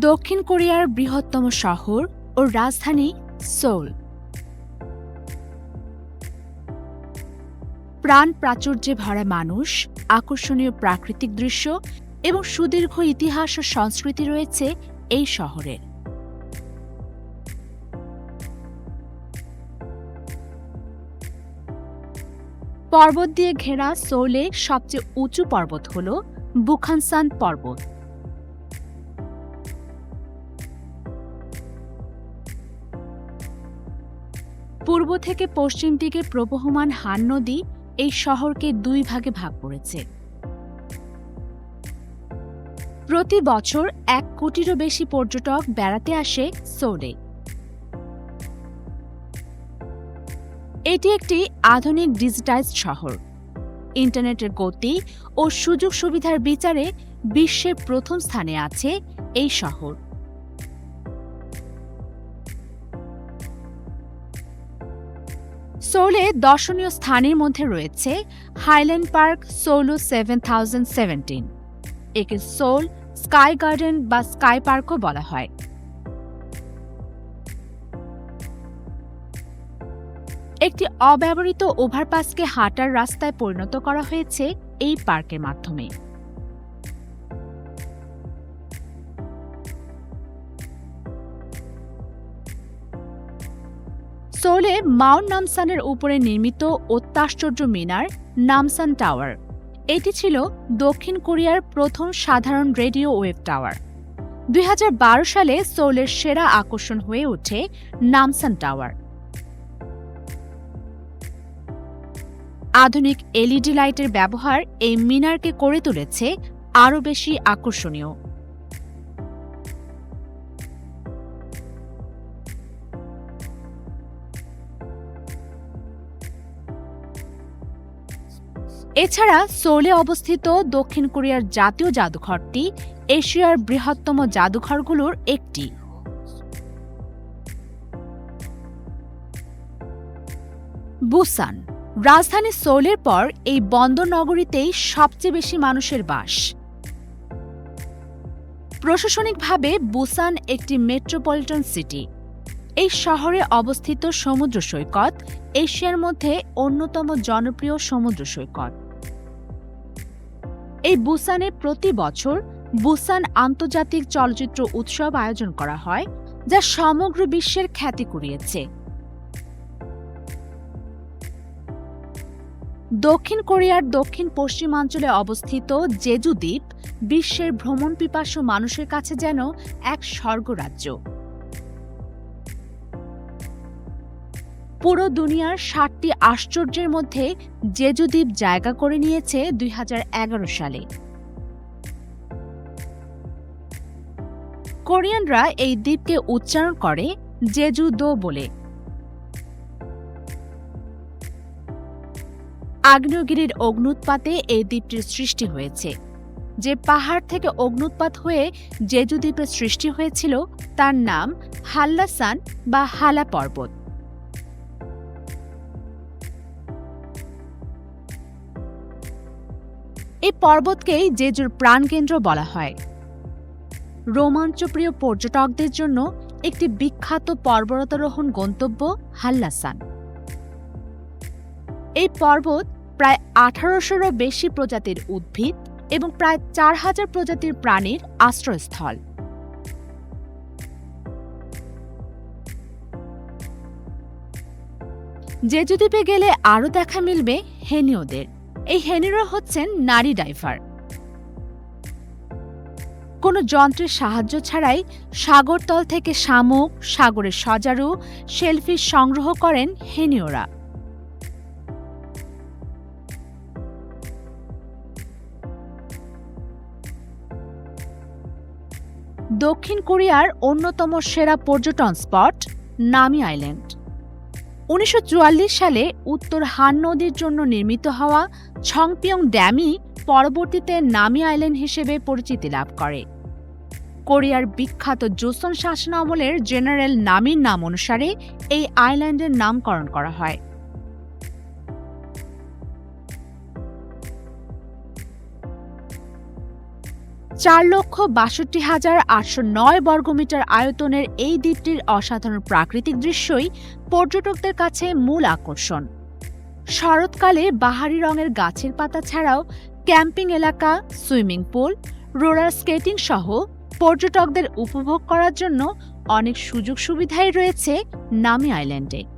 দক্ষিণ কোরিয়ার বৃহত্তম শহর ও রাজধানী সোল। প্রাণ প্রাচুর্যে ভরা মানুষ, আকর্ষণীয় প্রাকৃতিক দৃশ্য এবং সুদীর্ঘ ইতিহাস ও সংস্কৃতি রয়েছে এই শহরের পর্বত দিয়ে ঘেরা সোলে সবচেয়ে উঁচু পর্বত হল বুখানসান পর্বত। পূর্ব থেকে পশ্চিম দিকে প্রবহমান হান নদী এই শহরকে দুই ভাগে ভাগ করেছে। প্রতি বছর এক কোটিরও বেশি পর্যটক বেড়াতে আসে সোলে। এটি একটি আধুনিক ডিজিটাইজড শহর। ইন্টারনেটের গতি ও সুযোগ সুবিধার বিচারে বিশ্বের প্রথম স্থানে আছে এই শহর। সোলে দর্শনীয় স্থানের মধ্যে রয়েছে highland park Seoullo seven thousand seventeen. একে সোল স্কাই গার্ডেন বা স্কাই পার্কও বলা হয়। একটি অব্যবহৃত ওভারপাসকে হাঁটার রাস্তায় পরিণত করা হয়েছে এই পার্কের মাধ্যমে। সোলে মাউন্ট নামসানের উপরে নির্মিত অত্যাশ্চর্য মিনার, নামসান টাওয়ার। এটি ছিল দক্ষিণ কোরিয়ার প্রথম সাধারণ রেডিও ওয়েভ টাওয়ার। দুই হাজার বারো সালে সোলের সেরা আকর্ষণ হয়ে ওঠে নামসান টাওয়ার। আধুনিক এলইডি লাইটের ব্যবহার এই মিনারকে করে তুলেছে আরও বেশি আকর্ষণীয়। এছাড়া সোলে অবস্থিত দক্ষিণ কোরিয়ার জাতীয় জাদুঘরটি এশিয়ার বৃহত্তম জাদুঘরগুলোর একটি। বুসান, রাজধানী সোলের পর এই বন্দর নগরীতেই সবচেয়ে বেশি মানুষের বাস। প্রশাসনিকভাবে বুসান একটি মেট্রোপলিটন সিটি। এই শহরে অবস্থিত সমুদ্র সৈকত এশিয়ার মধ্যে অন্যতম জনপ্রিয় সমুদ্র সৈকত। এই বুসানে প্রতি বছর বুসান আন্তর্জাতিক চলচ্চিত্র উৎসব আয়োজন করা হয়, যা সমগ্র বিশ্বের খ্যাতি কুড়িয়েছে। দক্ষিণ কোরিয়ার দক্ষিণ পশ্চিমাঞ্চলে অবস্থিত জেজু দ্বীপ বিশ্বের ভ্রমণ পিপাসু মানুষের কাছে যেন এক স্বর্গরাজ্য। পুরো দুনিয়ার ষাটটি আশ্চর্যের মধ্যে জেজু দ্বীপ জায়গা করে নিয়েছে দুই হাজার এগারো সালে। কোরিয়ানরা এই দ্বীপকে উচ্চারণ করে জেজু দো বলে। আগ্নেয়গিরির অগ্নুৎপাতে এই দ্বীপটির সৃষ্টি হয়েছে। যে পাহাড় থেকে অগ্নুৎপাত হয়ে জেজু দ্বীপের সৃষ্টি হয়েছিল, তার নাম হাল্লাসান বা হালা পর্বত। পর্বতকেই জেজুর প্রাণকেন্দ্র বলা হয়। রোমাঞ্চপ্রিয় পর্যটকদের জন্য একটি বিখ্যাত পর্বতারোহণ গন্তব্য হাল্লাসান। এই পর্বত প্রায় আঠারোশোরও বেশি প্রজাতির উদ্ভিদ এবং প্রায় চার হাজার প্রজাতির প্রাণীর আশ্রয়স্থল। জেজুদ্বীপে গেলে আরও দেখা মিলবে হেনিওদের এই হেনিরা হচ্ছেন নারী ডাইভার কোনো যন্ত্রের সাহায্য ছাড়াই সাগরতল থেকে শামুক, সাগরের সজারু সেলফি সংগ্রহ করেন হেনিওরা দক্ষিণ কোরিয়ার অন্যতম সেরা পর্যটন স্পট নামি আইল্যান্ড। উনিশশো চুয়াল্লিশ সালে উত্তর হান নদীর জন্য নির্মিত হওয়া ছংপিয়ং ড্যামই পরবর্তীতে নামি আইল্যান্ড হিসেবে পরিচিতি লাভ করে। কোরিয়ার বিখ্যাত জোসন শাসন আমলের জেনারেল নামির নাম অনুসারে এই আইল্যান্ডের নামকরণ করা হয়। চার লক্ষ বাষট্টি হাজার আটশো নয় বর্গমিটার আয়তনের এই দ্বীপটির অসাধারণ প্রাকৃতিক দৃশ্যই পর্যটকদের কাছে মূল আকর্ষণ। শরৎকালে বাহারি রঙের গাছের পাতা ছাড়াও ক্যাম্পিং এলাকা, সুইমিং পুল, রোলার স্কেটিং সহ পর্যটকদের উপভোগ করার জন্য অনেক সুযোগ সুবিধাই রয়েছে নামি আইল্যান্ডে।